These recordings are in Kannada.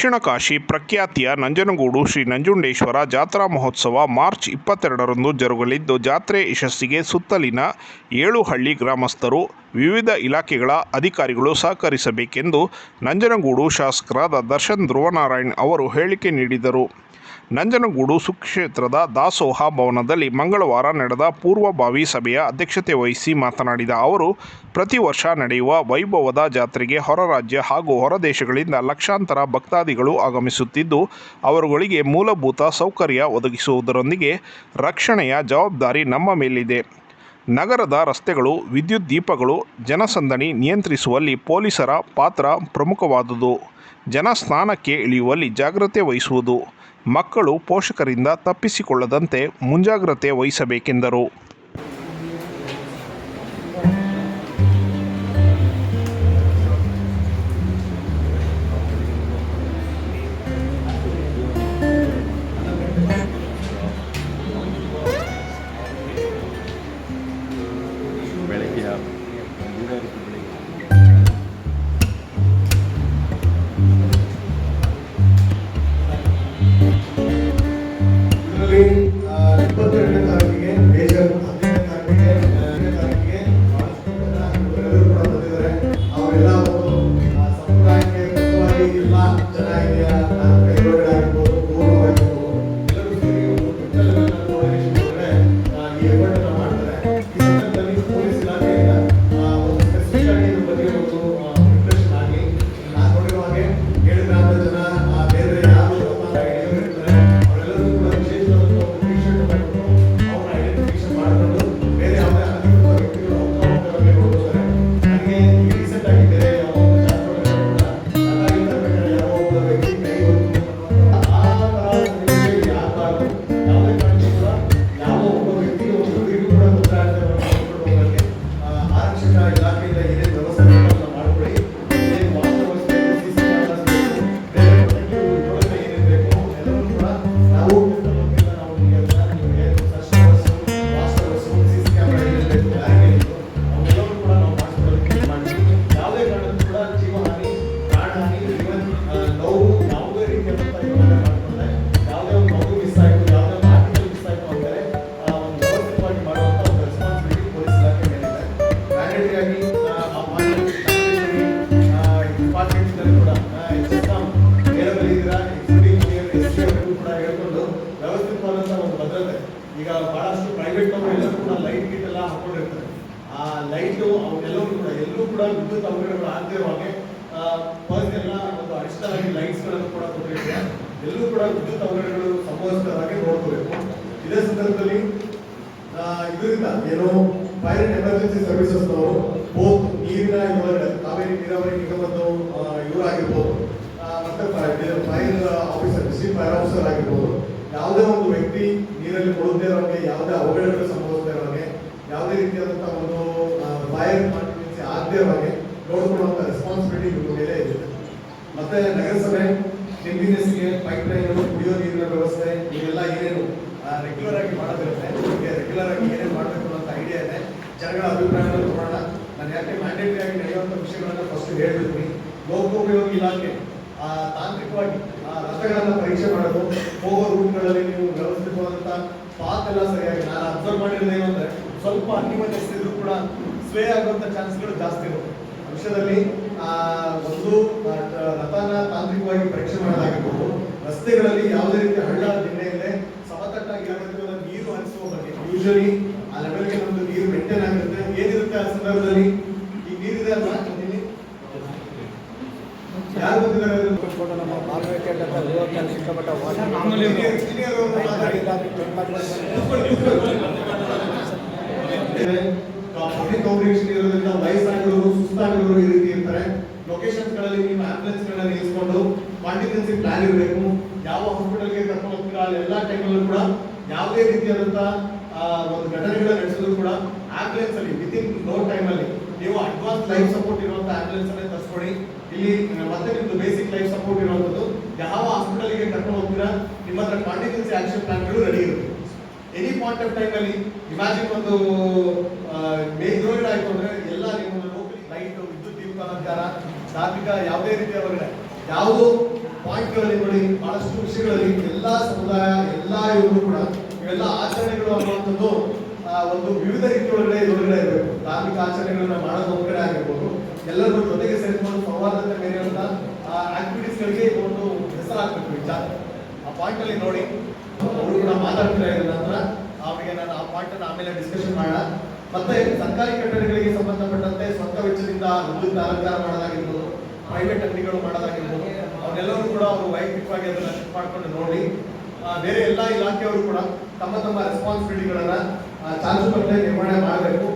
ದಕ್ಷಿಣ ಕಾಶಿ ಪ್ರಖ್ಯಾತಿಯ ನಂಜನಗೂಡು ಶ್ರೀ ನಂಜುಂಡೇಶ್ವರ ಜಾತ್ರಾ ಮಹೋತ್ಸವ ಮಾರ್ಚ್ ಇಪ್ಪತ್ತೆರಡರಂದು ಜರುಗಲಿದ್ದು, ಜಾತ್ರೆ ಯಶಸ್ಸಿಗೆ ಸುತ್ತಲಿನ ಏಳುಹಳ್ಳಿ ಗ್ರಾಮಸ್ಥರು, ವಿವಿಧ ಇಲಾಖೆಗಳ ಅಧಿಕಾರಿಗಳು ಸಹಕರಿಸಬೇಕೆಂದು ನಂಜನಗೂಡು ಶಾಸಕರಾದ ದರ್ಶನ್ ಧ್ರುವನಾರಾಯಣ್ ಅವರು ಹೇಳಿಕೆ ನೀಡಿದರು. ನಂಜನಗೂಡು ಸುಕ್ಷೇತ್ರದ ದಾಸೋಹ ಭವನದಲ್ಲಿ ಮಂಗಳವಾರ ನಡೆದ ಪೂರ್ವಭಾವಿ ಸಭೆಯ ಅಧ್ಯಕ್ಷತೆ ವಹಿಸಿ ಮಾತನಾಡಿದ ಅವರು, ಪ್ರತಿ ವರ್ಷ ನಡೆಯುವ ವೈಭವದ ಜಾತ್ರೆಗೆ ಹೊರ ರಾಜ್ಯ ಹಾಗೂ ಹೊರ ದೇಶಗಳಿಂದ ಲಕ್ಷಾಂತರ ಭಕ್ತಾದಿಗಳು ಆಗಮಿಸುತ್ತಿದ್ದು, ಅವರುಗಳಿಗೆ ಮೂಲಭೂತ ಸೌಕರ್ಯ ಒದಗಿಸುವುದರೊಂದಿಗೆ ರಕ್ಷಣೆಯ ಜವಾಬ್ದಾರಿ ನಮ್ಮ ಮೇಲಿದೆ. ನಗರದ ರಸ್ತೆಗಳು, ವಿದ್ಯುತ್ ದೀಪಗಳು, ಜನಸಂದಣಿ ನಿಯಂತ್ರಿಸುವಲ್ಲಿ ಪೊಲೀಸರ ಪಾತ್ರ ಪ್ರಮುಖವಾದುದು. ಜನ ಸ್ನಾನಕ್ಕೆ ಇಳಿಯುವಲ್ಲಿ ಜಾಗ್ರತೆ ವಹಿಸುವುದು. ಮಕ್ಕಳು ಪೋಷಕರಿಂದ ತಪ್ಪಿಸಿಕೊಳ್ಳದಂತೆ ಮುಂಜಾಗ್ರತೆ ವಹಿಸಬೇಕೆಂದರು. ಎಲ್ಲೂ ಕೂಡ ವಿದ್ಯುತ್ ಅವಘಡಗಳು ಸಂಭವಿಸದ ಹಾಗೆ ನೋಡ್ಕೋಬೇಕು. ಇದೇ ಸಂದರ್ಭದಲ್ಲಿ ಇದರಿಂದ ಏನೋ ಫೈರ್ ಅಂಡ್ ಎಮರ್ಜೆನ್ಸಿ ಸರ್ವಿಸಸ್ನವರು ಬೋತ್ ನೀರಿನ ಇವರ ಕಾವೇರಿ ನೀರಾವರಿ ನಿಗಮದ ಇವರಾಗಿರ್ಬೋದು ಮತ್ತೆ fire officer district fire officer ಆಗಿರ್ಬೋದು, ಯಾವುದೇ ಒಂದು ವ್ಯಕ್ತಿ ನೀರಲ್ಲಿ ಕೊಡುತ್ತೆ ಇರೋಂಗೆ, ಯಾವುದೇ ಅವಘಡಗಳು ಸಂಭವಿಸ್ತಾ ಇರೋಂಗೆ, ಯಾವುದೇ ರೀತಿಯಾದಂಥ ಒಂದು ಫೈರ್ ಕಾಂಟಿನ್ಯೂನ್ಸಿ ಆಗದೇ ಇರೋಂಗೆ ನೋಡ್ಕೊಳ್ಳುವಂಥ ರೆಸ್ಪಾನ್ಸಿಬಿಲಿಟಿ ಇವ್ರ ಮೇಲೆ ಇದೆ ಮತ್ತೆ ನಗರಸಭೆ ಕ್ಲೀನ್ಲಿನೆಸ್ಗೆ ಪೈಪ್ ಲೈನ್ ಕುಡಿಯೋ ನೀರಿನ ವ್ಯವಸ್ಥೆ ಇವೆಲ್ಲ ಏನೇನು ರೆಗ್ಯುಲರ್ ಆಗಿ ಮಾಡೋದಿರುತ್ತೆ. ನಿಮಗೆ ರೆಗ್ಯುಲರ್ ಆಗಿ ಏನೇನು ಮಾಡಬೇಕು ಅಂತ ಐಡಿಯಾ ಇದೆ. ಜನಗಳ ಅಭಿಪ್ರಾಯವನ್ನು ತಗೊಳ್ಳೋಣ ನಾನು ಯಾಕೆ ಮ್ಯಾಂಡೇಟರಿ ಆಗಿ ನಡೆಯುವಂಥ ವಿಷಯಗಳನ್ನು ಫಸ್ಟ್ ಹೇಳ್ಬಿಡ್ತೀನಿ. ಲೋಕೋಪಯೋಗಿ ಇಲಾಖೆ ತಾಂತ್ರಿಕವಾಗಿ ರಸ್ತೆಗಳನ್ನ ಪರೀಕ್ಷೆ ಮಾಡೋದು, ಹೋಗೋ ರೂಟ್ಗಳಲ್ಲಿ ನೀವು ವ್ಯವಸ್ಥಿತವಾದಂಥ ಪಾತ್ ಎಲ್ಲ ಸರಿಯಾಗಿ ನಾನು ಅಬ್ಸರ್ವ್ ಮಾಡಿರೋದು ಏನು ಅಂದರೆ, ಸ್ವಲ್ಪ ಅನ್ಯಮನಸ್ ಇದ್ರೂ ಕೂಡ ಸ್ವೇ ಆಗುವಂಥ ಚಾನ್ಸ್ಗಳು ಜಾಸ್ತಿ ಇರುತ್ತೆ. ವಿಷಯದಲ್ಲಿ ಆ, ಒಂದು ರಥನ ತಾಂತ್ರಿಕವಾಗಿ ಪರೀಕ್ಷೆ ಮಾಡೋದಾಗಿರ್ಬೋದು ರಸ್ತೆಗಳಲ್ಲಿ ಯಾವುದೇ ರೀತಿ ಹಳ್ಳ ದಿಣ್ಣೆ ಇಲ್ಲದೆ ಸಮತಟ್ಟಾಗಿ ಯಾವ ನೀರು ಹರಿಸುವ ಬಗ್ಗೆ. ಯೂಶಲಿ ಆ ಲೆವೆಲ್ಗೆ ನಮ್ದು ನೀರು ಮೇಂಟೈನ್ ಆಗಿರುತ್ತೆ ಏನಿರುತ್ತೆ ಆ ಸಂದರ್ಭದಲ್ಲಿ? ಈ ನೀರಿದೆ ಅಲ್ವಾ? ಯಾರು ಬಂದಿದ್ದಾರೆ. ಪಬ್ಲಿಕ್ ಇರೋದ್ರಿಂದ ವಯಸ್ಸಾಗಿರೋರು ಸುಸ್ತಾಗಿರೋರು ಈ ರೀತಿ ಇರ್ತಾರೆ ಲೊಕೇಶನ್ಸ್ಗಳಲ್ಲಿ ನೀವು ಆಂಬುಲೆನ್ಸ್ ಗಳನ್ನ ನಿಲ್ಲಿಸ್ಕೊಂಡು ಕಾಂಟಿಜೆನ್ಸಿ ಪ್ಲಾನ್ ಇರಬೇಕು. ಯಾವ ಹಾಸ್ಪಿಟಲ್ಗೆ ಕರ್ಕೊಂಡು ಹೋಗ್ತೀರಾ ಎಲ್ಲಾ ಎಲ್ಲಾ ಟೈಮಲ್ಲೂ ಕೂಡ ಯಾವುದೇ ರೀತಿಯಾದಂಥ ಒಂದು ಘಟನೆಗಳ ನಡೆಸಿದ್ರು ಕೂಡ ಆಂಬುಲೆನ್ಸ್ ಅಲ್ಲಿ ವಿತಿನ್ ನೋ ಅಲ್ಲಿ ನೀವು ಅಡ್ವಾನ್ಸ್ ಲೈಫ್ ಸಪೋರ್ಟ್ ಇರುವಂತ ಆಂಬುಲೆನ್ಸ್ ಅನ್ನ ತರಿಸ್ಕೊಡಿ. ಇಲ್ಲಿ ಮತ್ತೆ ನಿಮ್ದು ಬೇಸಿಕ್ ಲೈಫ್ ಸಪೋರ್ಟ್ ಇರುವಂತದ್ದು ಯಾವ ಹಾಸ್ಪಿಟಲ್ಗೆ ಕರ್ಕೊಂಡು ಹೋಗ್ತೀರಾ, ನಿಮ್ಮ ಹತ್ರ ಕಾಂಟಿಜೆನ್ಸಿ ಆಕ್ಷನ್ ಪ್ಲಾನ್ಗಳು ರೆಡಿ ಇರುತ್ತೆ. ಎನಿ ಪಾಯಿಂಟ್ ಆಫ್ ಟೈಮ್ ಅಲ್ಲಿ ಇಮ್ಯಾಜಿನ್ ಒಂದು ಮೇನ್ ರೋಡ್ ಆಯ್ತು ಅಂದ್ರೆ ಎಲ್ಲ ವಿದ್ಯುತ್ ಅಲಂಕಾರ ಧಾರ್ಮಿಕ ಯಾವುದೇ ರೀತಿಯ ಹೊರಗಡೆ, ಯಾವುದೋ ಪಾಯಿಂಟ್ಗಳಲ್ಲಿ ನೋಡಿ ಬಹಳಷ್ಟು ವಿಷಯಗಳಲ್ಲಿ ಎಲ್ಲ ಸಮುದಾಯ, ಎಲ್ಲ ಇವರು ಕೂಡ, ಇವೆಲ್ಲ ಆಚರಣೆಗಳು ಅನ್ನುವಂಥದ್ದು ಒಂದು ವಿವಿಧ ರೀತಿಯೊಳಗಡೆ ಇದ್ರೊಳಗಡೆ ಇರಬೇಕು. ಧಾರ್ಮಿಕ ಆಚರಣೆಗಳನ್ನ ಮಾಡೋದು ಒಳಗಡೆ ಆಗಿರ್ಬೋದು. ಎಲ್ಲರೂ ಜೊತೆಗೆ ಸೇರಿಕೊಂಡು ಮೇರೆಯುವಂತ ಆಕ್ಟಿವಿಟೀಸ್ ಗಳಿಗೆ ಒಂದು ಹೆಸರಾಗಬೇಕು ಜಾತ್ರೆ. ಆ ಪಾಯಿಂಟ್ ಅಲ್ಲಿ ನೋಡಿ, ಅವರು ಕೂಡ ಮಾತಾಡ್ತಾ ಇರೋದ್ರ ಅವರಿಗೆ ನಾನು ಆ ಪಾಯಿಂಟ್ ಆಮೇಲೆ ಡಿಸ್ಕಷನ್ ಮಾಡೋಣ. ಮತ್ತೆ ಸರ್ಕಾರಿ ಕಟ್ಟಡಗಳಿಗೆ ಸಂಬಂಧಪಟ್ಟಂತೆ ಸ್ವಂತ ವೆಚ್ಚದಿಂದ ವಿದ್ಯುತ್ ಅಲಂಕಾರ ಮಾಡೋದಾಗಿರ್ಬೋದು ಪ್ರೈವೇಟ್ ಅಂಗಡಿಗಳು ಮಾಡೋದಾಗಿರ್ಬೋದು ಅವರೆಲ್ಲರೂ ಕೂಡ ಅವರು ವೈಯಕ್ತಿಕವಾಗಿ ಅದನ್ನ ಚೆಕ್ ಮಾಡ್ಕೊಂಡು ನೋಡಿ ಬೇರೆ ಎಲ್ಲ ಇಲಾಖೆಯವರು ಕೂಡ ತಮ್ಮ ತಮ್ಮ ರೆಸ್ಪಾನ್ಸಿಬಿಲಿಟಿಗಳನ್ನ ಚಾಚುಬದ್ಧ ನಿರ್ವಹಣೆ ಮಾಡಬೇಕು.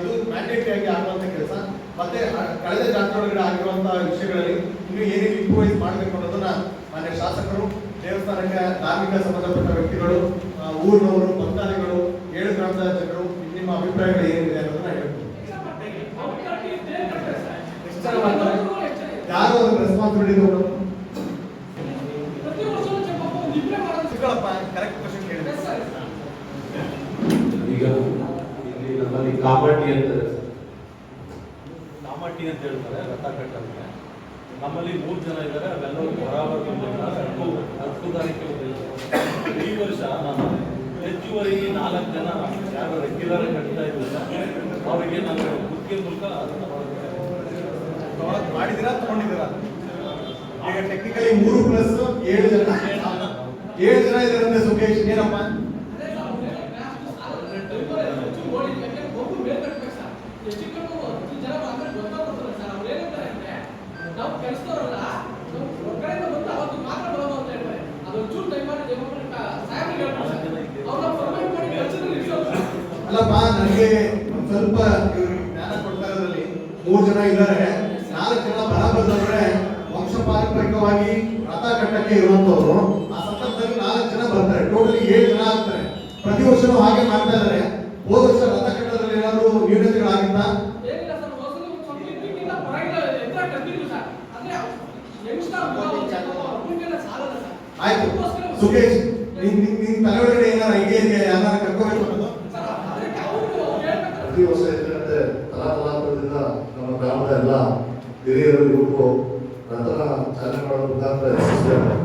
ಇದು ಮ್ಯಾಂಡೇಟರಿ ಆಗಿ ಆಗುವಂತ ಕೆಲಸ. ಮತ್ತೆ ಕಳೆದ ಜಾತ್ರೆ ಒಳಗಡೆ ಆಗಿರುವಂತಹ ವಿಷಯಗಳಲ್ಲಿ ಇನ್ನು ಏನೇನು ಇಂಪ್ರೂವೈಸ್ ಮಾಡಬೇಕು ಅನ್ನೋದನ್ನ ಮಾನ್ಯ ಶಾಸಕರು, ದೇವಸ್ಥಾನಕ್ಕೆ ಧಾರ್ಮಿಕ ಸಂಬಂಧಪಟ್ಟ ವ್ಯಕ್ತಿಗಳು ಊರಿನವರು, ಭಕ್ತಾದಿಗಳು, ಏಳು ಗ್ರಾಮದ ಜನರು ಅಭಿಪ್ರಾಯಗಳು ಏನಿದೆ ಅನ್ನೋದನ್ನ ಮಾಡ್ತಾರೆ? ಯಾರು ಅದನ್ನ ರೆಸ್ಪಾನ್ಸಿಬಿಲಿಟಿ ಕೇಳಿದೆ ಈಗ ಇಲ್ಲಿ ನಮ್ಮಲ್ಲಿ ಕಾಮಟಿ ಅಂತ ಕಾಮಟಿ ಅಂತ ಹೇಳ್ತಾರೆ ರಥ ಕಟ್ಟಂತೆ ನಮ್ಮಲ್ಲಿ ಮೂರು ಜನ ಇದ್ದಾರೆ, ಅವೆಲ್ಲರೂ ಹಕ್ಕುದಾರಿಕೆ ಉದ್ದೇಶ ಈ ವರ್ಷ ನಾನು ಹೆಚ್ಚುವರಿ ನಾಲ್ಕು ಜನ ಯಾರು ರೆಗ್ಯುಲರ್ ಕಟ್ತಾ ಇದ್ದಾರೆ ಅವರಿಗೆ ನಾನು ಗುತ್ತಿಗೆ ಮೂಲಕ ಮಾಡಿದಿರಾ ತಗೊಂಡಿದ್ದೀರಾ? ಈಗ ಟೆಕ್ನಿಕಲಿ ಮೂರು ಪ್ಲಸ್ ಏಳು ಜನ. ಏಳು ಜನ ಇದಾರಂತೆ ಸುಖೇಶ್ ಏನಪ್ಪ ನಾವು ಕೆಲಸದವರಲ್ಲ ಹೊರಗಡೆಯಿಂದ ಬಂದು ಅವತ್ತು ಮಾತ್ರ ಬರೋದು ಅಂತ ಹೇಳ್ತಾರೆ ಅದೊಂಚೂರು ದಯಮಾಡಿ ದಯಮಾಡಿ ಸಾಹೇಬ್ರಿಗೆ ಹೇಳ್ತಾರೆ ಅವ್ರನ್ನ ಪರ್ಮನೆಂಟ್ ಮಾಡಿ ಕೆಲಸದಲ್ಲಿ ಇರಿಸೋದು ಅಲ್ಲಪ್ಪ ನನಗೆ ಸ್ವಲ್ಪ ಜ್ಞಾನ ಕೊಡ್ತಾ ಇರೋದ್ರಲ್ಲಿ ಮೂರು ಜನ ಇದ್ದಾರೆ. ನಾಲ್ಕು ಜನ ಬರ ಬಂದವ್ರೆ ವಂಶ ಪಾರಂಪರಿಕವಾಗಿ ರಥ ಕಟ್ಟಕ್ಕೆ ಇರುವಂತವ್ರು ಆ ಸಂದರ್ಭದಲ್ಲಿ ನಾಲ್ಕು ಜನ ಬರ್ತಾರೆ. ಟೋಟಲಿ ಏಳು ಜನ ಆಗ್ತಾರೆ. ಪ್ರತಿ ವರ್ಷನೂ ಹಾಗೆ ಮಾಡ್ತಾ ಇದ್ದಾರೆ. ಹೋದ ವರ್ಷ ರಥ ಕಟ್ಟೋದ್ರಲ್ಲಿ ಏನಾದ್ರು ನ್ಯೂನತೆಗಳಾಗಿತ್ತಾ? ಆಯ್ತು. ಸರ್ ಹೊಸದು ಸ್ವಲ್ಪ ಇದಕ್ಕಿಂತ ಪರವಾಗಿಲ್ಲ ಎದ್ರ ಕಂಟಿನ್ಯೂ ಸರ್ ಅಂದ್ರೆ ಯಂಗ್ಸ್ಟರ್ ಅಪ್ಪನಿಗೆಲ್ಲ ಸಾಲಲ್ಲ ಸರ್ ಆಯ್ತು ಅದಕ್ಕೋಸ್ಕರ ಸುಖೇಶ್ ನಿನ್ ನಿನ್- ನಿನ್ ತಲೆ ಒಳಗಡೆ ಏನಾರ ಐಡಿಯಾ ಇದೆಯಾ ಯಾರು ಕರ್ಕೋಬೇಕು ಅನ್ನೋದು ಸರ್ ಅದಕ್ಕೆ ಅವರು ಹೇಳ್ಬೇಕಾದ್ರೆ ಪ್ರತಿ ವರ್ಷ ಏನಂತೆ ತಲಾತಲಾಂತರದಿಂದ ನಮ್ಮ ಗ್ರಾಮದ ಎಲ್ಲ ಹಿರಿಯರು ನಂತರ ಚಾಲನೆಗಳ ಮುಖಾಂತರ ಯಶಸ್ವಿಯಾಗಿದೆ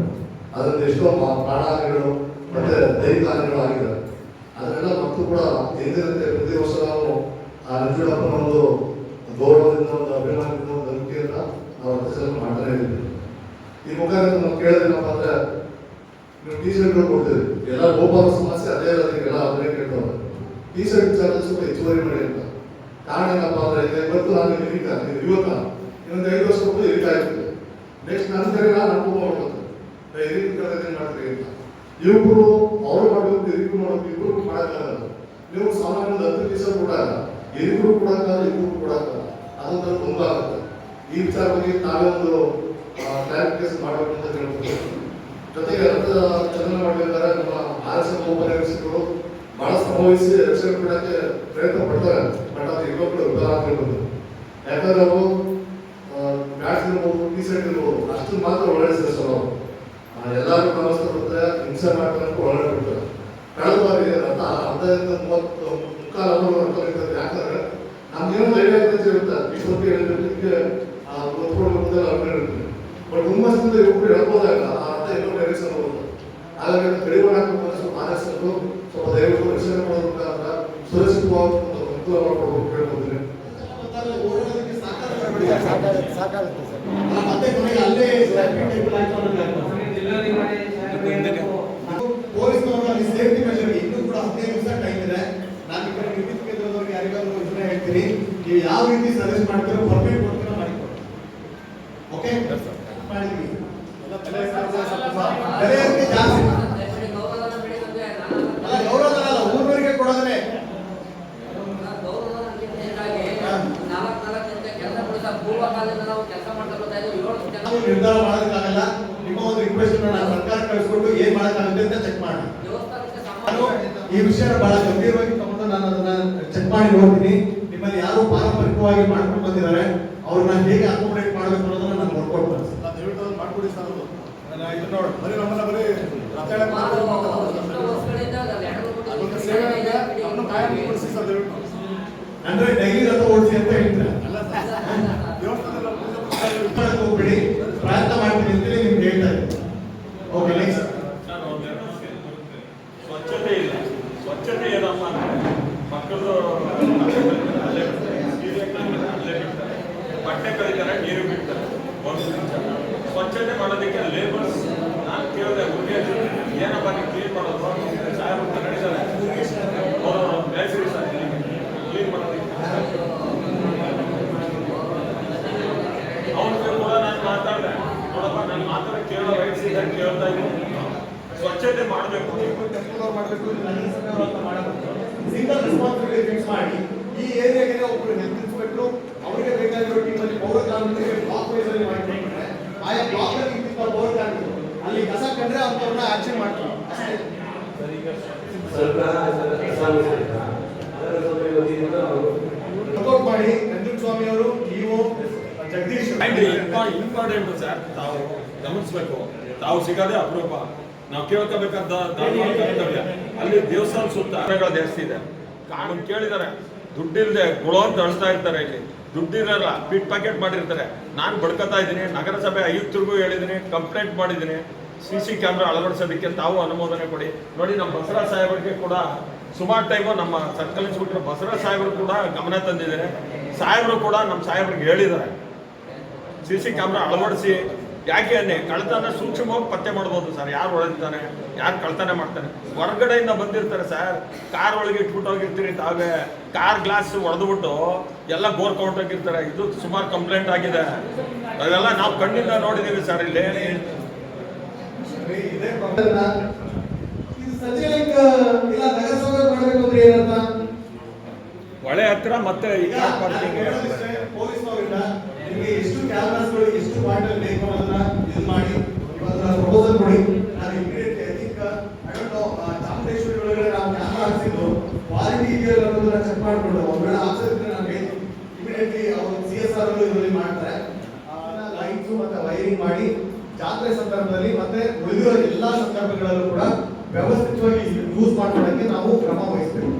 ಅದರಲ್ಲಿ ಎಷ್ಟೋ ಪ್ರಾಣಹಾನಿಗಳು ಮತ್ತೆ ದೈಹಿಕ ಹಾನಿಗಳು ಆಗಿದೆ ಅದನ್ನೆಲ್ಲ ಮತ್ತು ಕೂಡ ಎಂದಿನಂತೆ ಪ್ರತಿ ವರ್ಷ ನಾವು ಆ ನಂಜುಡಪ್ಪನ ಒಂದು ಗೌರವದಿಂದ ಒಂದು ಅಭಿಮಾನದಿಂದ ಒಂದು ನಂಬಿಕೆಯಿಂದ ನಾವು ರಥಚಾಲನೆ ಮಾಡ್ತಾನೆ ಇದ್ದೀವಿ. ಈ ಮುಖಾಂತರ ನಾವು ಕೇಳೋದೇನಪ್ಪ ಅಂದ್ರೆ, ನೀವು ಟಿ ಶರ್ಟ್ಗಳು ಕೊಡ್ತೀರಿ. ಎಲ್ಲ ಗೋಪಾಲ ಸಮಸ್ಯೆ ಅದೇ ಎಲ್ಲ ಅದನ್ನೇ ಕೇಳ್ತಾರೆ ಟಿ ಶರ್ಟ್ ಚಾರ್ಜಸ್ ಸ್ವಲ್ಪ ಹೆಚ್ಚುವರಿ ಮಾಡಿ ಅಂತ. ಕಾರಣ ಏನಪ್ಪ ಅಂದ್ರೆ ಇವತ್ತು ನಾನು ಇರಿಕ ಯುವಕ ಇನ್ನೊಂದು ಐದು ವರ್ಷ ಕೂಡ ಇರ್ತಾ ಇರ್ತದೆ. ನೆಕ್ಸ್ಟ್ ನನ್ನ ಕಡೆ ನಾನು ಅನುಭವ ಮಾಡ್ಕೊತಾರೆ ಇರಿಕ ಕಡೆ ಏನ್ ಮಾಡ್ತೀರಿ ಅಂತ. ಇವರು ಅವ್ರು ಮಾಡಬೇಕು ಇರಿಕು ಮಾಡಬೇಕು ಇಬ್ಬರು ಮಾಡೋಕ್ಕಾಗಲ್ಲ. ನೀವು ಸಾಮಾನ್ಯ ಹತ್ತು ದಿವಸ ಕೂಡ ಕೊಟ್ಟಾಗ ಕೊಡೋಕ್ಕಾಗಲ್ಲ ಇವರು ಇಬ್ಬರು ಅದೊಂದು ತುಂಬ ಆಗುತ್ತೆ. ಈ ವಿಚಾರವಾಗಿ ನಾವೇ ಒಂದು ಕ್ಲಾರಿಫಿಕೇಶನ್ ಮಾಡಬೇಕು ಅಂತ ಹೇಳ್ಬೋದು ಜೊತೆಗೆ ಅಂತ ಚಲನೆ ಮಾಡಬೇಕಾದ್ರೆ ನಮ್ಮ ಆರ್ ಎಸ್ ಬಹಳ ಸಂಭವಿಸಿ ರಕ್ಷಣೆ ಕೊಡೋಕ್ಕೆ ಪ್ರಯತ್ನ ಪಡ್ತಾರೆ. ಬಟ್ ಅದು ಇನ್ನೂ ಉದಾಹರಣೆ ಯಾಕಂದ್ರೆ ಅವರು ಇರ್ಬೋದು ಅಷ್ಟು ಮಾತ್ರ ಸರ್ ಅವರು. ಎಲ್ಲರೂ ನಮಸ್ಕಾರ ಬರ್ತಾರೆ ಹಿಂಸೆ ಅಂತ ಒಳ್ಳೆ ಬಿಡ್ತಾರೆ ಕಳೆದ ಬಾರಿ ರಥ ಅರ್ಧದಿಂದ ಮೂವತ್ತು, ಮುಕ್ಕಾಲು ಅವರು ರಥ ಯಾಕಂದ್ರೆ ನಮ್ಗೇನು ಧೈರ್ಯ ಅಂತ ಇರುತ್ತೆ. ಇಷ್ಟೊತ್ತಿಗೆ ಹೇಳಿದ್ರೆ ಮುಂದೆಲ್ಲ ಅವ್ರು ಹೇಳಿದ್ರು ಬಟ್ ಹುಮ್ಮಸ್ಸಿಂದ ಇವರು ಹೇಳ್ಬೋದಾಗ ಆ ಅರ್ಧ ಇನ್ನೂ ಡೈರೆಕ್ಷನ್ ಹೋಗುತ್ತೆ. ಹಾಗಾಗಿ ಕಡಿಮೆ ಹಾಕಬೇಕು ಸ್ವಲ್ಪ ಆದಷ್ಟು ಸ್ವಲ್ಪ ದಯವಿಟ್ಟು ರಕ್ಷಣೆ ಮಾಡೋದಕ್ಕಂತ ಮುಖಾಂತರ ಸುರಕ್ಷಿತವಾಗಿ ಅನುಕೂಲ ಮಾಡ್ಕೊಡ್ಬೇಕು. ಸಾಕಾಗುತ್ತೆ ಸಾಕಾಗುತ್ತೆ ಸರ್ ಕೊನೆಗೆ ಅಲ್ಲೇ ಸೇಫ್ಟಿ ಮೆಷರ್ ಇನ್ನೂ ಕೂಡ ಹದಿನೈದು ನಿಮಿಷ ಟೈಮ್ ಇದೆ. ನಾನು ಈ ಕಡೆ ವಿದ್ಯುತ್ ಕೇಂದ್ರದವ್ರಿಗೆ ಯಾರಿಗಾದ್ರು ಇದನ್ನ ಹೇಳ್ತೀನಿ. ನೀವು ಯಾವ ರೀತಿ ಸಜೆಸ್ಟ್ ಮಾಡ್ತೀರೋ ಪರ್ಮಿಟ್ ಕೊಡ್ತೀರೋ ಮಾಡಿಕೊಡಿ ಓಕೆ ಮಾಡಿದ್ವಿ ಬೆಲೆ ಏರಿಕೆ ಜಾಸ್ತಿ ಅಲ್ಲ ಗೌರವ ಅಲ್ಲ ಊರವರಿಗೆ ಕೊಡೋದನ್ನೇ ನಾವು ನಿರ್ಧಾರ ಮಾಡೋದಕ್ಕಾಗಲ್ಲ ನಿಮ್ಮ ಒಂದು ರಿಕ್ವೆಸ್ಟ್ ನಾನು ಸರ್ಕಾರ ಕಳಿಸ್ಕೊಂಡು ಏನ್ ಮಾಡೋಕ್ಕಾಗುತ್ತೆ ಅಂತ ಚೆಕ್ ಮಾಡಿ. ಈ ವಿಷಯ ಬಹಳ ಗಂಭೀರವಾಗಿ ತಗೊಂಡು ನಾನು ಅದನ್ನ ಚೆಕ್ ಮಾಡಿ ನೋಡ್ತೀನಿ. ನಿಮ್ಮಲ್ಲಿ ಯಾರು ಪಾರಂಪರಿಕವಾಗಿ ಮಾಡ್ಕೊಂಡು ಬಂದಿದ್ದಾರೆ. ಅವ್ರನ್ನ ಹೇಗೆ ಅಕೋಮಡೇಟ್ ಮಾಡಬೇಕು ಅನ್ನೋದನ್ನ ನಾನು ನೋಡ್ಕೊಂಡು ಬರ್ತೀನಿ ದಯವಿಟ್ಟು ಮಾಡ್ಕೊಡಿ ಸರ್ ಇದನ್ನ ನೋಡಿ. ಬರೀ ನಮ್ಮನ್ನ ಬರೀ ಇದೆ. ಅಂದ್ರೆ ಡೈಲಿ ರಥ ಓಡಿಸಿ ಅಂತ ಹೇಳ್ತಾರೆ ಅಲ್ಲ ಸರ್ ದೇವಸ್ಥಾನದಲ್ಲಿ ಪೂಜೆ ಪುನಸ್ಕಾರ ಮಾಡಕ್ಕೆ ಹೋಗ್ಬೇಡಿ ಪ್ರಯತ್ನ ಮಾಡ್ತೀನಿ ಅಂತೇಳಿ ನಿಮ್ಗೆ ಸ್ವಚ್ಛತೆ ಮಾಡಬೇಕು ಮಾಡಬೇಕು ಸಿಂಗಲ್ ರೆಸ್ಪಾನ್ಸಿಬಿಲಿಟಿ ಫಿಕ್ಸ್ ಮಾಡಿ ಈ ಏರಿಯಾಗೆ ಒಬ್ಬರು ಹೆಲ್ತ್ ಇನ್ಸ್ಪೆಕ್ಟರ್ ಅವರಿಗೆ ಬೇಕಾಗಿರೋ ಟೀಮಲ್ಲಿ ಪೌರ ಕಾರ್ಮಿಕರಿಗೆ ಬ್ಲಾಕ್ ವೈಸ್ ಅಲ್ಲಿ ಮಾಡಿಕೊಂಡ್ರೆ ಆಯಾ ಬ್ಲಾಕ್ ಅಲ್ಲಿ ಇದ್ದಿದ್ದ ಪೌರ ಕಾರ್ಮಿಕರು ಅಲ್ಲಿ ಕಸ ಕಂಡ್ರೆ ಅವ್ರನ್ನ ಆಕ್ಷನ್ ಮಾಡ್ತಾರೆ. ಸಪೋರ್ಟ್ ಮಾಡಿ ನಂಜುಂಡ ಸ್ವಾಮಿ ಅವರು ನೀವು ಜಗದೀಶ್ ಇಂಪಾರ್ಟೆಂಟ್ ಸರ್ ತಾವು ಗಮನಿಸಬೇಕು. ತಾವು ಸಿಗೋದೇ ಅಪರೂಪ. ನಾವು ಕೇಳ್ಕೋಬೇಕಾದ ಕರ್ತವ್ಯ. ಅಲ್ಲಿ ದೇವಸ್ಥಾನ ಸುತ್ತ ಜಾಸ್ತಿ ಇದೆ. ಕಾರಣ ಕೇಳಿದ್ದಾರೆ. ದುಡ್ಡಿಲ್ಲದೆ ಗುಳ ಅಂತ ಅಳಿಸ್ತಾ ಇರ್ತಾರೆ ಇಲ್ಲಿ. ದುಡ್ಡಿರಲ್ಲ, ಪಿಟ್ ಪ್ಯಾಕೆಟ್ ಮಾಡಿರ್ತಾರೆ. ನಾನು ಬಡ್ಕತಾ ಇದ್ದೀನಿ, ನಗರಸಭೆ ಆಯುಕ್ತರಿಗೂ ಹೇಳಿದ್ದೀನಿ, ಕಂಪ್ಲೇಂಟ್ ಮಾಡಿದ್ದೀನಿ. ಸಿ ಸಿ ಕ್ಯಾಮ್ರಾ ಅಳವಡಿಸೋದಕ್ಕೆ ತಾವು ಅನುಮೋದನೆ ಕೊಡಿ. ನೋಡಿ, ನಮ್ಮ ಬಸವರಾಜ್ ಸಾಹೇಬರಿಗೆ ಕೂಡ ಸುಮಾರು ಟೈಮು ನಮ್ಮ ಸರ್ಕಲ್ ಇನ್ಸ್ಪೆಕ್ಟರ್ ಬಸವರಾಜ್ ಸಾಹೇಬರು ಕೂಡ ಗಮನ ತಂದಿದ್ದಾರೆ. ಸಾಹೇಬರು ಕೂಡ ನಮ್ಮ ಸಾಹೇಬರಿಗೆ ಹೇಳಿದ್ದಾರೆ. ಸಿ ಸಿ ಕ್ಯಾಮ್ರಾ ಅಳವಡಿಸಿ ಯಾಕೆ ಅಲ್ಲಿ ಕಳ್ತನ ಸೂಕ್ಷ್ಮವಾಗಿ ಪತ್ತೆ ಮಾಡ್ಬೋದು ಸರ್? ಯಾರು ಒಳಗಿರ್ತಾನೆ ಯಾರು ಕಳ್ತನ ಮಾಡ್ತಾನೆ ಹೊರಗಡೆಯಿಂದ ಬಂದಿರ್ತಾರೆ ಸರ್. ಕಾರ್ ಒಳಗೆ ಇಟ್ಬಿಟ್ಟು ಹೋಗಿರ್ತೀರಿ ತಾವೇ. ಕಾರ್ ಗ್ಲಾಸ್ ಒಡೆದ್ಬಿಟ್ಟು ಎಲ್ಲ ಬೋರ್ ಹೋಗಿರ್ತಾರೆ ಇದು ಸುಮಾರು ಕಂಪ್ಲೇಂಟ್ ಆಗಿದೆ. ಅದೆಲ್ಲ ನಾವು ಕಣ್ಣಿಂದ ನೋಡಿದ್ದೀವಿ ಸರ್ ಇಲ್ಲಿ. ಹೊಳೆ ಹತ್ರ ಮತ್ತೆ ಈಗ ಪಾರ್ಕಿಂಗ್ ನಿಮಗೆ ಎಷ್ಟು ಕ್ಯಾಮ್ರಾಸ್ಗಳು ಎಷ್ಟು ಬಾಟಲ್ ಬೇಕು ಅದನ್ನ ಇದು ಮಾಡಿ ಇವತ್ತು ಪ್ರಪೋಸಲ್ ಕೊಡಿ. ನಾನು immediately I think I don't know Chamundeshwari ಒಳಗಡೆ ನಾವು ಕ್ಯಾಮ್ರಾ ಹಾಕ್ಸಿದ್ದು ಕ್ವಾಲಿಟಿ ಇದೆಯಲ್ಲ ಅನ್ನೋದನ್ನ ಚೆಕ್ ಮಾಡಿಕೊಂಡು ವೇಳೆ ಹಾಕ್ಸಿದ್ರೆ ಹೇಳ್ತೀನಿ. ಇಮಿಡಿಯೇಟ್ಲಿ ಅವರು ಸಿ ಎಸ್ ಆರ್ ಇದರಲ್ಲಿ ಮಾಡ್ತಾರೆ. ಲೈಟ್ಸ್ ಮತ್ತೆ ವೈರಿಂಗ್ ಮಾಡಿ, ಜಾತ್ರೆ ಸಂದರ್ಭದಲ್ಲಿ ಮತ್ತೆ ಉಳಿದಿರೋ ಎಲ್ಲಾ ಸಂದರ್ಭಗಳಲ್ಲೂ ಕೂಡ ವ್ಯವಸ್ಥಿತವಾಗಿ ಯೂಸ್ ಮಾಡ್ಕೊಳ್ಳೋಕೆ ನಾವು ಕ್ರಮ ವಹಿಸಬೇಕು.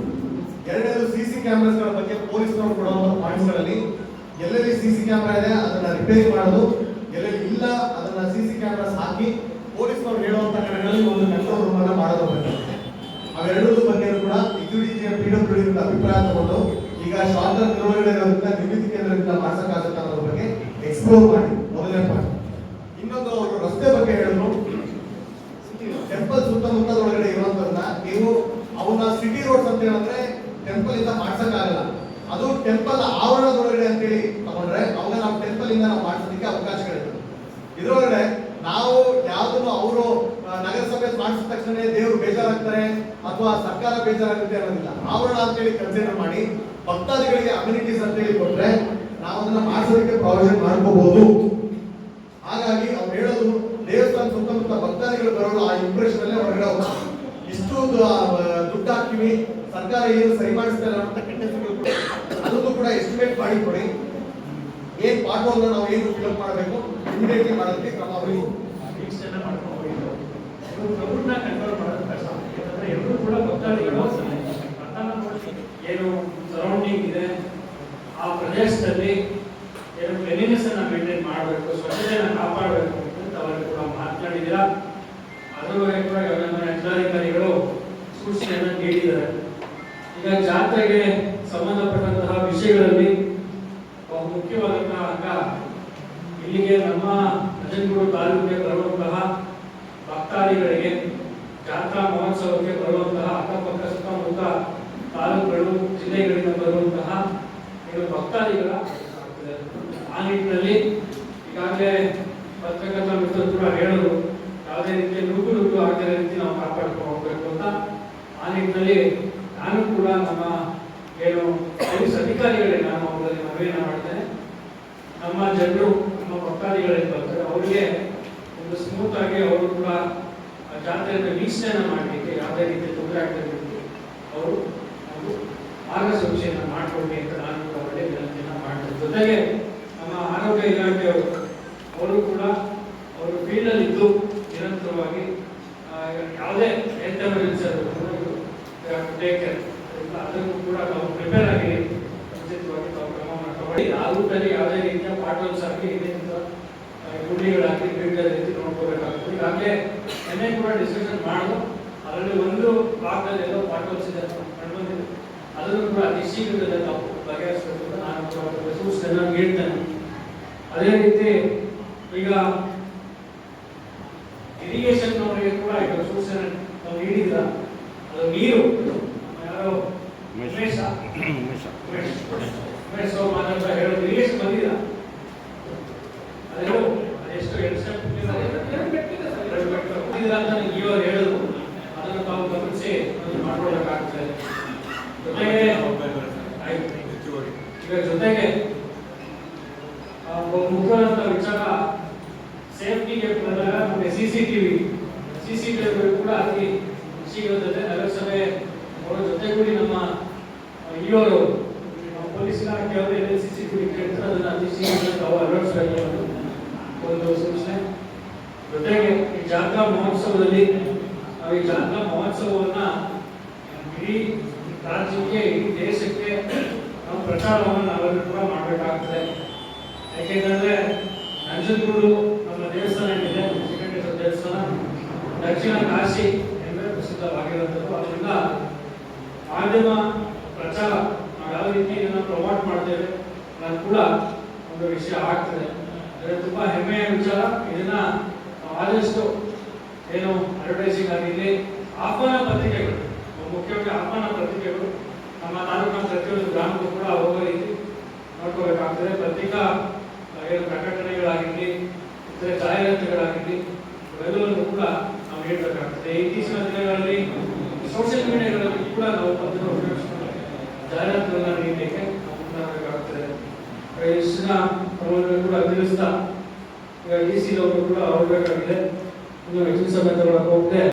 ಎರಡನೇದು ಸಿ ಸಿ ಕ್ಯಾಮ್ರಾಸ್ಗಳ ಬಗ್ಗೆ ಪೊಲೀಸ್ನವರು ಕೊಡುವ ಪಾಯಿಂಟ್ಸ್ಗಳಲ್ಲಿ ಎಲ್ಲೆಲ್ಲಿ ಸಿ ಸಿ ಕ್ಯಾಮ್ರಾ ಇದೆ, ಅದನ್ನ ರಿಪೇರಿ ಮಾಡೋದು. ಎಲ್ಲೆಲ್ಲಿ ಇಲ್ಲ, ಅದನ್ನ ಸಿ ಸಿ ಕ್ಯಾಮ್ರಾಸ್ ಹಾಕಿ ಪೊಲೀಸ್ನವ್ರು ಹೇಳುವಂತ ಕಡೆಗಳಲ್ಲಿ ಒಂದು ಕಂಟ್ರೋಲ್ ರೂಮ್ ಅನ್ನ ಮಾಡೋದು ಬೇಕಾಗುತ್ತೆ ಅವೆರಡೂ ಬಗ್ಗೆ ಕೂಡ ಇದು ಪಿ ಡಬ್ಲ್ಯೂ ಅಭಿಪ್ರಾಯ ತಗೊಂಡು ಈಗ ಶಾರ್ಟ್ ಟರ್ಮ್ ನಿರ್ವಹಣೆ ಇರೋದ್ರಿಂದ ನಿವೃತ್ತಿ ಕೇಂದ್ರದಿಂದ ಮಾಡ್ಸಕ್ಕಾಗತ್ತ ಅನ್ನೋದ್ರ ಬಗ್ಗೆ ಎಕ್ಸ್ಪ್ಲೋರ್ ಮಾಡಿ ಮೊದಲನೇ ಪಾಯಿಂಟ್ ಇನ್ನೊಂದು ಅವರು ರಸ್ತೆ ಬಗ್ಗೆ ಹೇಳಿದ್ರು. ಟೆಂಪಲ್ ಸುತ್ತಮುತ್ತದ ಒಳಗಡೆ ಇರುವಂತದನ್ನ ನೀವು ಅವನ್ನ ಸಿಟಿ ರೋಡ್ಸ್ ಅಂತ ಹೇಳಿದ್ರೆ ಟೆಂಪಲ್ ಇಂದ ಮಾಡ್ಸಕ್ಕಾಗಲ್ಲ. ಅದು ಟೆಂಪಲ್ ಆವರಣದೊಳಗಡೆ ಅಂತೇಳಿ ತಗೊಂಡ್ರೆ ಅವಾಗ ನಾವು ಟೆಂಪಲ್ ಇಂದ ನಾವು ಮಾಡ್ಸೋದಕ್ಕೆ ಅವಕಾಶಗಳಿದೆ ಇದ್ರೊಳಗಡೆ ನಾವು ಯಾವ್ದನ್ನು ಅವರು ನಗರಸಭೆ ಮಾಡಿಸಿದ ತಕ್ಷಣ ದೇವರು ಬೇಜಾರಾಗ್ತಾರೆ ಅಥವಾ ಸರ್ಕಾರ ಬೇಜಾರಾಗುತ್ತೆ ಅನ್ನೋದಿಲ್ಲ. ಆವರಣ ಅಂತೇಳಿ ಕನ್ಸಿಡರ್ ಮಾಡಿ ಭಕ್ತಾದಿಗಳಿಗೆ ಅಮ್ಯುನಿಟೀಸ್ ಅಂತೇಳಿ ಕೊಟ್ರೆ ನಾವು ಅದನ್ನ ಮಾಡಿಸೋದಕ್ಕೆ ಪ್ರಾವಿಷನ್ ಮಾಡ್ಕೋಬಹುದು. ಹಾಗಾಗಿ ಅವ್ರು ಹೇಳೋದು ದೇವಸ್ಥಾನ ಸುತ್ತಮುತ್ತ ಭಕ್ತಾದಿಗಳು ಬರೋರು ಆ ಇಂಪ್ರೆಷನ್ ಅಲ್ಲೇ ಹೊರಗಡೆ ಹೋಗ್ತಾರೆ ಇಷ್ಟು ದುಡ್ಡು ಹಾಕ್ತೀವಿ ಸರ್ಕಾರ ಏನು ಸರಿ ಮಾಡಿಸ್ತಾರೆ ಇಲ್ಲ ಅಂತ ಅದನ್ನು ಕೂಡ ಎಸ್ಟಿಮೇಟ್ ಮಾಡಿ ಕೊಡಿ. ಏನ್ ಪಾಠ ನಾವು ಏನು ಫಿಲಪ್ ಮಾಡಬೇಕು ಇಮಿಡಿಯೇಟ್ಲಿ ಮಾಡೋದಕ್ಕೆ ಕ್ರಮ ಅವರಿಗೆ ಮಾಡ್ಕೊಂಡು ಕಂಟ್ರೋಲ್ ಮಾಡೋದು ಕಷ್ಟ ಯಾಕಂದ್ರೆ ಎಲ್ಲರೂ ಕೂಡ ಭಕ್ತಾದಿಗಳು ಪಟ್ಟಣ ನೋಡಿ ಏನು ಸರೌಂಡಿಂಗ್ ಇದೆ. ಆ ಪ್ರದೇಶದಲ್ಲಿ ಏನು ಕ್ಲೆನಿನೆಸ್ ಅನ್ನ ಮೇಂಟೈನ್ ಮಾಡಬೇಕು, ಸ್ವಚ್ಛತೆಯನ್ನು ಕಾಪಾಡಬೇಕು ಅಂತ ಅವರು ಕೂಡ ಮಾತನಾಡಿದ್ದೀರಾ? ಅದರ ಬಗ್ಗೆ ಕೂಡ ನಮ್ಮ ಜಿಲ್ಲಾಧಿಕಾರಿಗಳು ಸೂಚನೆಯನ್ನು ನೀಡಿದ್ದಾರೆ. ಈಗ ಜಾತ್ರೆಗೆ ಸಂಬಂಧಪಟ್ಟಂತಹ ವಿಷಯಗಳಲ್ಲಿ ಬಹು ಮುಖ್ಯವಾದಂತಹ ಅಂಗ ಇಲ್ಲಿಗೆ ನಮ್ಮ ನಂಜನಗೂಡು ತಾಲೂಕಿಗೆ ಬರುವಂತಹ ಭಕ್ತಾದಿಗಳಿಗೆ ಜಾತ್ರಾ ಮಹೋತ್ಸವಕ್ಕೆ ಬರುವಂತಹ ಅಕ್ಕಪಕ್ಕ ಸುತ್ತಮುತ್ತ ತಾಲೂಕುಗಳು, ಜಿಲ್ಲೆಗಳಿಂದ ಬರುವಂತಹ ಭಕ್ತಾದಿಗಳ ಆ ನಿಟ್ಟಿನಲ್ಲಿ ಈಗಾಗಲೇ ಪತ್ರಕರ್ತ ಮಿತ್ರರು ಕೂಡ ಹೇಳೋದು, ಯಾವುದೇ ರೀತಿಯ ನುಗ್ಗು ನುಗ್ಗು ಆಗದ ರೀತಿ ನಾವು ಕಾಪಾಡ್ಕೊಂಡು ಹೋಗ್ಬೇಕು ಅಂತ ಆ ನಿಟ್ಟಿನಲ್ಲಿ ನಾನು ಕೂಡ ನಮ್ಮ ಏನು ಪೊಲೀಸ್ ಅಧಿಕಾರಿಗಳೇ, ನಾನು ಅವರಲ್ಲಿ ಮನವಿಯನ್ನು ಮಾಡ್ತೇನೆ. ನಮ್ಮ ಜನರು, ನಮ್ಮ ಭಕ್ತಾದಿಗಳೇನು ಬರ್ತಾರೆ ಅವರಿಗೆ ಒಂದು ಸ್ಮೂತ್ ಆಗಿ ಅವರು ಕೂಡ ಜಾತ್ರೆಯನ್ನು ವೀಕ್ಷಣೆಯನ್ನು ಮಾಡಲಿಕ್ಕೆ ಯಾವುದೇ ರೀತಿ ತೊಂದರೆ ಆಗದ ರೀತಿ ಅವರು ಒಂದು ಮಾರ್ಗಸೂಚಿಯನ್ನು ಮಾಡಿಕೊಡ್ಲಿ ಅಂತ ನಾನು ಕೂಡ ಒಳ್ಳೆಯ ವಿನಂತಿಯನ್ನು ಮಾಡ್ತೇನೆ. ಜೊತೆಗೆ ನಮ್ಮ ಆರೋಗ್ಯ ಇಲಾಖೆಯವರು, ಅವರು ಕೂಡ ಅವರು ಫೀಲ್ಡಲ್ಲಿ ಇದ್ದು ನಿರಂತರವಾಗಿ ಯಾವುದೇ ಹೆಲ್ತ್ ಎಮರ್ಜೆನ್ಸಿ ಟೇಕ್ ಅದನ್ನು ಕೂಡ ತಾವು ಪ್ರಿಪೇರ್ ಆಗಿ ಮುಂಚಿತವಾಗಿ ತಾವು ಕ್ರಮ ತಗೊಳ್ಳಿ ಆ ರೂಟಲ್ಲಿ ಯಾವುದೇ ರೀತಿಯ ಬಾಟಲ್ಸ್ ಆಗಿ ಇದರಿಂದ ಗುಂಡಿಗಳಾಗಿ ವಿವಿಧ ಈಗಾಗಲೇ ನಿನ್ನೆ ಕೂಡ ಡಿಸ್ಕಷನ್ ಮಾಡಿದ್ರು. ಅದರಲ್ಲಿ ಒಂದು ಭಾಗದಲ್ಲಿ ಎಲ್ಲೋ ಬಾಟಲ್ಸ್ ಇದೆ ಕಂಡುಬಂದಿದೆ ಅದನ್ನು ಕೂಡ ಅತಿ ಶೀಘ್ರದಲ್ಲೇ ನಾವು ಬಗೆಹರಿಸಬೇಕು ಅಂತ ನಾನು ಕೂಡ ಸೂಚನೆ ನೀಡ್ತೇನೆ ಅದೇ ರೀತಿ ಈಗ ಇರಿಗೇಷನ್ ಅವರಿಗೆ ಕೂಡ ಈಗ ಸೂಚನೆ ನೀಡಿದ್ರ? ಅದು ನೀರು. ಯಾರೋ ಉಮೇಶ್ ಅವ್ರು ಮಾತಾಡ್ತಾ ಹೇಳೋದು ಇರಿಗೇಷನ್ ಬಂದಿಲ್ಲ ಅದೆಲ್ಲೋ ಅದೆಷ್ಟು ಎರಡು ಸ್ಟೆಪ್ ಎರಡು ಗಂಟೆಗೆ ಸರ್ ಬಂದಿಲ್ಲ ಅಂತ ನನಗೆ ಇವಾಗ ಹೇಳಿದ್ರು ಜೊತೆಗೆ ಆಯ್ತು. ಹೆಚ್ಚುವರಿ ಈಗ ಜೊತೆಗೆ ಆ, ಒಬ್ಬ ಮುಖ್ಯವಾದಂತ ವಿಚಾರ ಸೇಫ್ಟಿಗೆ ಬಂದಾಗ ನಮಗೆ C C TV C C TV ಕೂಡ ಅತಿ ಶೀಘ್ರದಲ್ಲೇ ನಗರಸಭೆ ಅವರ ಜೊತೆಗೂಡಿ ನಮ್ಮ ಇವರು ಪೊಲೀಸ್ ಇಲಾಖೆ ಅವರು ಎಲ್ಲಿ ಸಿ ಸಿ ಟಿವಿ ಕೇಳ್ತಾರೆ ಅದನ್ನ ಅತಿ ಶೀಘ್ರದಲ್ಲಿ ತಾವು ಅಳವಡಿಸಬೇಕು ಅನ್ನೋದು ಒಂದು ಸೂಚನೆ ಜೊತೆಗೆ ಈ ಜಾತ್ರಾ ಮಹೋತ್ಸವದಲ್ಲಿ ನಾವು ಈ ಜಾತ್ರಾ ಮಹೋತ್ಸವವನ್ನ ಇಡೀ ರಾಜ್ಯಕ್ಕೆ, ಇಡೀ ದೇಶಕ್ಕೆ ನಾವು ಪ್ರಚಾರವನ್ನು ನಾವೆಲ್ಲ ಕೂಡ ಮಾಡಬೇಕಾಗ್ತದೆ. ಯಾಕೆಂದ್ರೆ ನಂಜನಗೂಡು ನಮ್ಮ ದೇವಸ್ಥಾನ ಏನಿದೆ ಶ್ರೀಕಂಠೇಶ್ವರ ದೇವಸ್ಥಾನ, ದಕ್ಷಿಣ ಕಾಶಿ ಎಂದರೆ ಪ್ರಸಿದ್ಧವಾಗಿರುವಂಥದ್ದು. ಅದರಿಂದ ಮಾಧ್ಯಮ ಪ್ರಚಾರ ನಾವು ಯಾವ ರೀತಿ ಇದನ್ನು ಪ್ರಮೋಟ್ ಮಾಡ್ತೇವೆ ಅನ್ನೋದು ಕೂಡ ಒಂದು ವಿಷಯ ಆಗ್ತದೆ. ಅಂದರೆ ತುಂಬಾ ಹೆಮ್ಮೆಯ ವಿಚಾರ. ಇದನ್ನ ಆದಷ್ಟು ಏನು ಅಡ್ವರ್ಟೈಸಿಂಗ್ ಆಗಿರಲಿ, ಆಹ್ವಾನ ಪತ್ರಿಕೆಗಳು, ಮುಖ್ಯವಾಗಿ ಆಹ್ವಾನ ಪತ್ರಿಕೆಗಳು, ನಮ್ಮ ತಾಲೂಕಿನ ಪ್ರತಿಯೊಂದು ಗ್ರಾಮಕ್ಕೂ ಕೂಡ ಹೋಗೋ ರೀತಿ ನೋಡ್ಕೋಬೇಕಾಗ್ತದೆ ಪತ್ರಿಕಾ, ಏನು ಪ್ರಕಟಣೆಗಳಾಗಿರಲಿ, ಇತರೆ ಜಾಹೀರಾತುಗಳಾಗಿರಲಿ ಇವೆಲ್ಲವನ್ನು ಕೂಡ ನಾವು ನೀಡಬೇಕಾಗ್ತದೆ ಇತ್ತೀಚಿನ ದಿನಗಳಲ್ಲಿ ಸೋಷಿಯಲ್ ಮೀಡಿಯಾಗಳಲ್ಲಿ ಕೂಡ ನಾವು ಪತ್ರಿಕೆ ಉಪಯೋಗಿಸ್ಕೊಂಡು ಜಾಹೀರಾತುಗಳನ್ನ ನೀಡಲಿಕ್ಕೆ ನಾವು ಮುಂದಾಗಬೇಕಾಗ್ತದೆ. ಇಷ್ಟನ್ನ ಕೂಡ ತಿಳಿಸ್ತಾ ಈಗ ಡಿ ಸಿ ಅವರು ಕೂಡ ಹೋಗ್ಬೇಕಾಗಿದೆ ಇನ್ನು ಹೆಚ್ಚಿನ ಸಮಯ ತಗೊಳಕ್ಕೆ